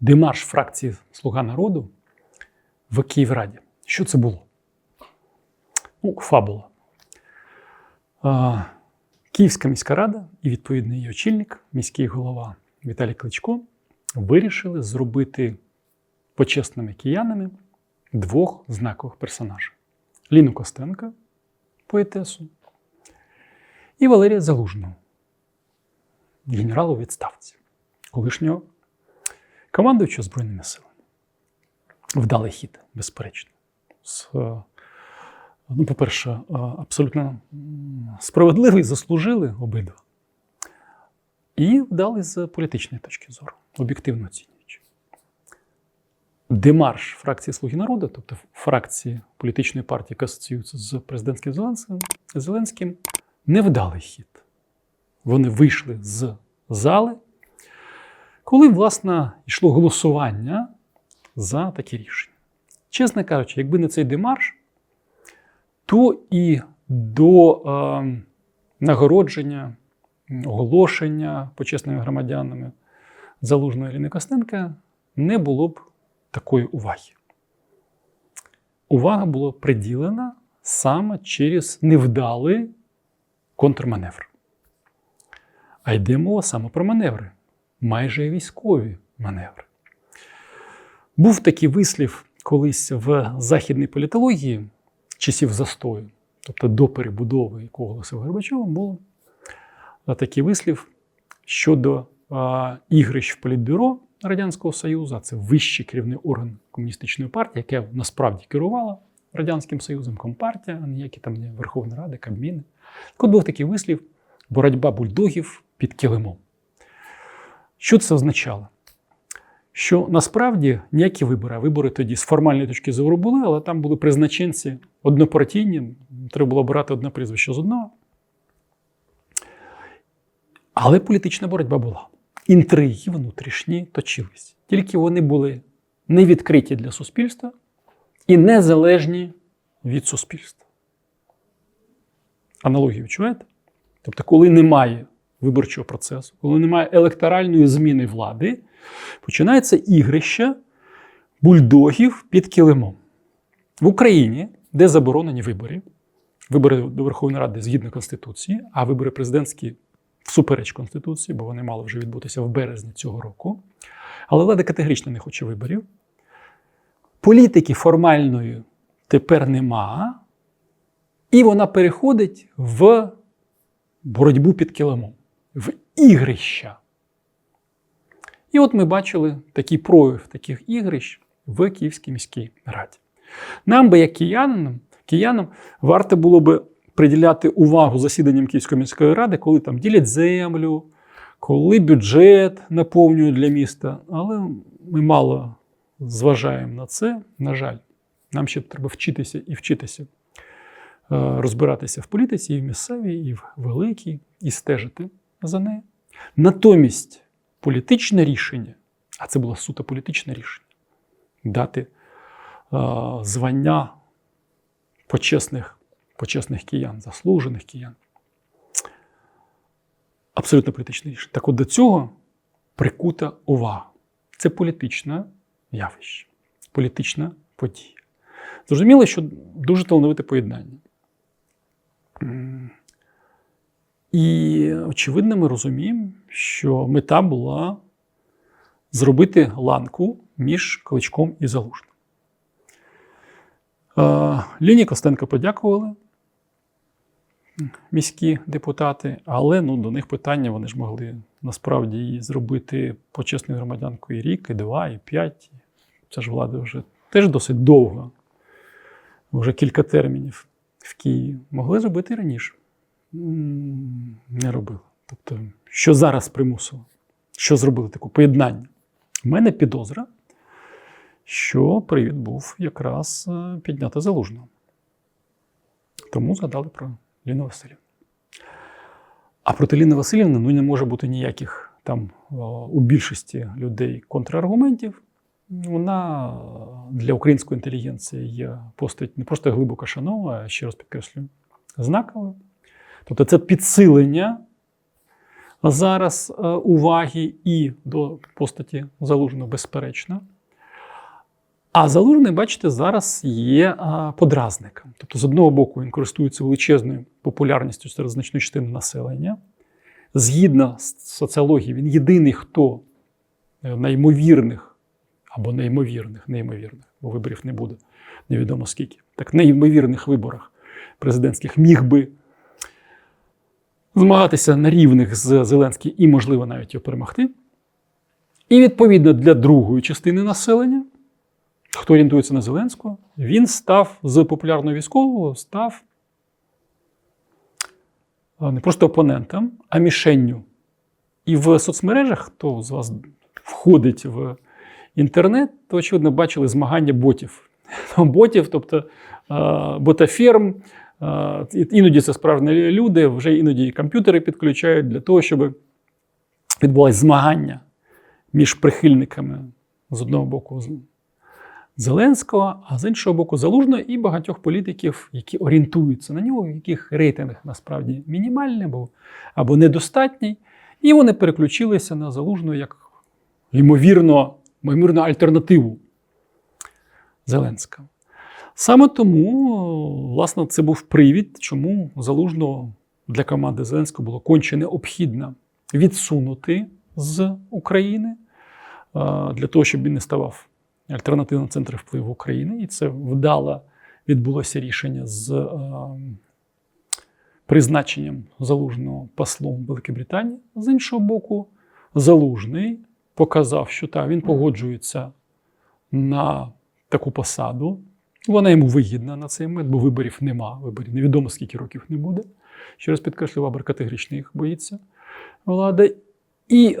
демарш фракції Слуга народу в Київраді. Що це було? Ну, фабула. Київська міська рада і відповідний її очільник, міський голова Віталій Кличко, вирішили зробити почесними киянами двох знакових персонажів: Ліну Костенка, поетесу, і Валерія Залужного, генерала у відставці, колишнього командуючого Збройними силами. Вдалий хід, безперечно. З, е, ну, по-перше, е, абсолютно справедливий, заслужили обидва. І вдали з політичної точки зору, об'єктивно оцінюючи. Демарш фракції Слуги народу, тобто фракції політичної партії, яка асоціюється з президентським Зеленським, Зеленським, невдалий хід. Вони вийшли з зали, коли, власне, йшло голосування за такі рішення. Чесно кажучи, якби не цей демарш, то і до е, нагородження, оголошення почесними громадянами залужної Ліни Костенка не було б такої уваги. Увага була приділена саме через невдалий контрманевр. А йде мова саме про маневри, майже військові маневри. Був такий вислів колись в західній політології часів застою, тобто до перебудови, яку оголосив Горбачов, був такий вислів щодо а, ігрищ в політбюро Радянського Союзу, а це вищий керівний орган комуністичної партії, яке насправді керувала Радянським Союзом, Компартія, а ніякі там не Верховна Рада, Кабміни. Так от був такий вислів боротьба бульдогів під килимом. Що це означало? Що насправді ніякі вибори, вибори тоді з формальної точки зору були, але там були призначенці однопартійні, треба було обирати одне прізвище з одного. Але політична боротьба була. Інтриги внутрішні точились. Тільки вони були не відкриті для суспільства і незалежні від суспільства. Аналогію відчуваєте? Тобто, коли немає виборчого процесу, коли немає електоральної зміни влади, починається ігрище бульдогів під килимом. В Україні, де заборонені вибори, вибори до Верховної Ради згідно Конституції, а вибори президентські всупереч Конституції, бо вони мали вже відбутися в березні цього року. Але влада категорично не хоче виборів. Політики формальної тепер нема, і вона переходить в боротьбу під килимом, в ігрища. І от ми бачили такий прояв таких ігрищ в Київській міській раді. Нам би, як киянам, киянам, варто було би приділяти увагу засіданням Київської міської ради, коли там ділять землю, коли бюджет наповнюють для міста. Але ми мало зважаємо на це. На жаль, нам ще треба вчитися і вчитися е, розбиратися в політиці, і в місцевій, і в великій, і стежити за нею. Натомість політичне рішення, а це було суто політичне рішення, дати е, звання почесних, почесних киян, заслужених киян. Абсолютно політичне рішення. Так от до цього прикута увага. Це політичне явище, політична подія. Зрозуміло, що дуже талановите поєднання. І, очевидно, ми розуміємо, що мета була зробити ланку між Кличком і Залужним. Е, Ліні Костенко подякували міські депутати, але ну, до них питання вони ж могли насправді її зробити почесною громадянкою і рік, і два, і п'ять. Це ж влада вже теж досить довго, вже кілька термінів в Києві. Могли зробити раніше. Не робили. Тобто, що зараз примусило? Що зробили таке поєднання? У мене підозра, що привід був якраз е, підняти залужного. Тому згадали про Ліну Васильівну. А проти Ліни Васильівни ну, не може бути ніяких там у більшості людей контраргументів. Вона для української інтелігенції є постать не просто глибоко шанова, а ще раз підкреслюю, знакова. Тобто це підсилення зараз е, уваги і до постаті Залужного, безперечно. А Залужний, бачите, зараз є подразником. Тобто, з одного боку, він користується величезною популярністю серед значної частини населення. Згідно з соціології, він єдиний, хто е, на ймовірних або неймовірних, неймовірних, бо виборів не буде, невідомо скільки. Так, неймовірних виборах президентських міг би змагатися на рівних з Зеленським і, можливо, навіть його перемогти. І відповідно для другої частини населення, хто орієнтується на Зеленського, він став з популярного військового, став не просто опонентом, а мішенню. І в соцмережах, хто з вас входить в інтернет, то, очевидно, бачили змагання ботів. Ботів, тобто ботаферм, іноді це справжні люди, вже іноді і комп'ютери підключають для того, щоб відбулось змагання між прихильниками з одного боку Зеленського, а з іншого боку, Залужного і багатьох політиків, які орієнтуються на нього, яких рейтинг насправді мінімальний або, або недостатній. І вони переключилися на Залужного як ймовірно, ймовірно альтернативу Зеленського. Саме тому, власне, це був привід, чому Залужного для команди Зеленського було конче необхідно відсунути з України для того, щоб він не ставав альтернативним центром впливу України. І це вдало відбулося рішення з призначенням залужного послом Великої Британії. З іншого боку, залужний показав, що так, він погоджується на таку посаду. Вона йому вигідна на цей момент, бо виборів нема. Виборів невідомо скільки років не буде. Ще раз підкреслю, Вабер категорично їх боїться влада. І е,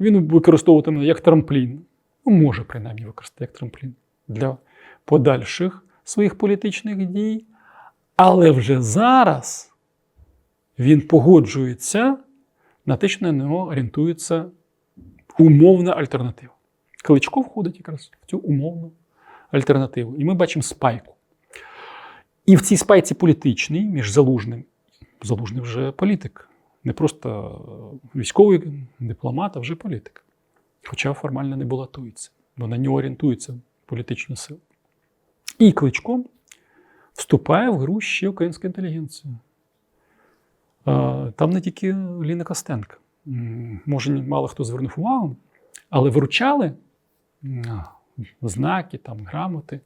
він використовуватиме як трамплін. Ну, може принаймні використати як трамплін для подальших своїх політичних дій. Але вже зараз він погоджується на те, що на нього орієнтується умовна альтернатива. Кличко входить якраз в цю умовну альтернативу. І ми бачимо спайку. І в цій спайці політичній між залужним, залужний вже політик, не просто військовий дипломат, а вже політик. Хоча формально не балотується, бо на нього орієнтуються політичні сили. І кличком вступає в гру ще українська інтелігенція. Там не тільки Ліна Костенко. М, Може, мало хто звернув увагу, але вручали м, знаки, там, грамоти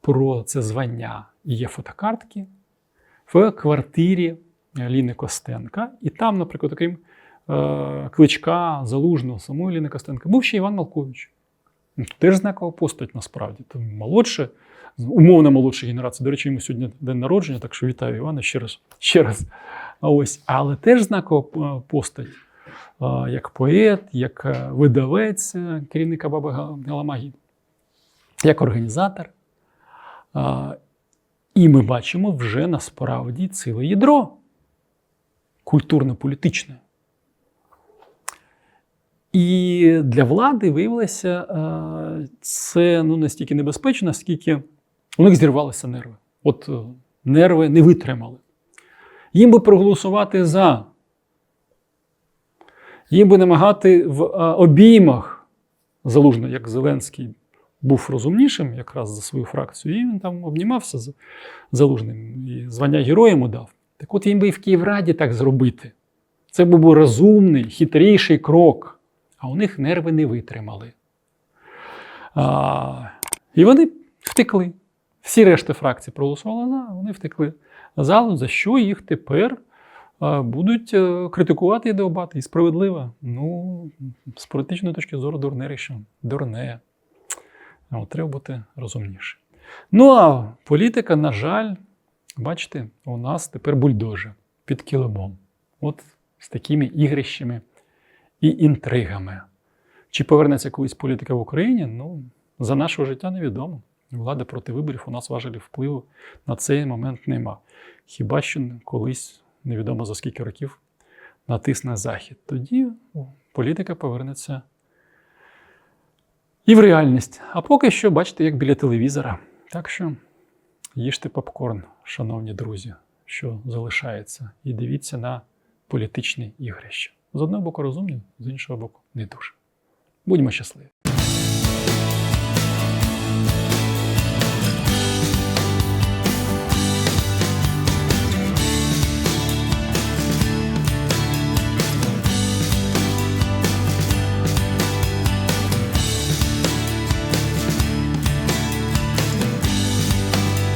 про це звання. І є фотокартки в квартирі Ліни Костенка. І там, наприклад, окрім е, кличка Залужного, самої Ліни Костенка, був ще Іван Малкович. Ну, Теж знакова постать насправді. То молодше, умовно молодша генерація. До речі, йому сьогодні день народження, так що вітаю Івана ще раз. Ще раз. А Ось. Але теж знакова е, постать, е, як поет, як е, видавець е, керівника Баби Га- Галамагі, як організатор. І ми бачимо вже насправді ціле ядро культурно-політичне. І для влади виявилося, це ну, настільки небезпечно, наскільки у них зірвалися нерви. От е, нерви не витримали. Їм би проголосувати за. Їм би намагати в обіймах залужно, як Зеленський був розумнішим якраз за свою фракцію, і він там обнімався з залужним і звання героя йому дав. Так от їм би і в Київраді так зробити. Це був розумний, хитріший крок. А у них нерви не витримали. А, і вони втекли. Всі решти фракцій проголосували за, вони втекли залу, за що їх тепер будуть е, критикувати і довбати. І справедливо. Ну, з політичної точки зору дурне рішення. Дурне. От треба бути розумніше. Ну а політика, на жаль, бачите, у нас тепер бульдожа під килимом. От з такими ігрищами і інтригами. Чи повернеться колись політика в Україні? Ну, за нашого життя невідомо. Влада проти виборів у нас важелі впливу на цей момент нема. Хіба що колись, невідомо за скільки років, натисне Захід. Тоді політика повернеться і в реальність. А поки що, бачите, як біля телевізора. Так що їжте попкорн, шановні друзі, що залишається, і дивіться на політичні ігрища. З одного боку розумні, з іншого боку, не дуже. Будьмо щасливі.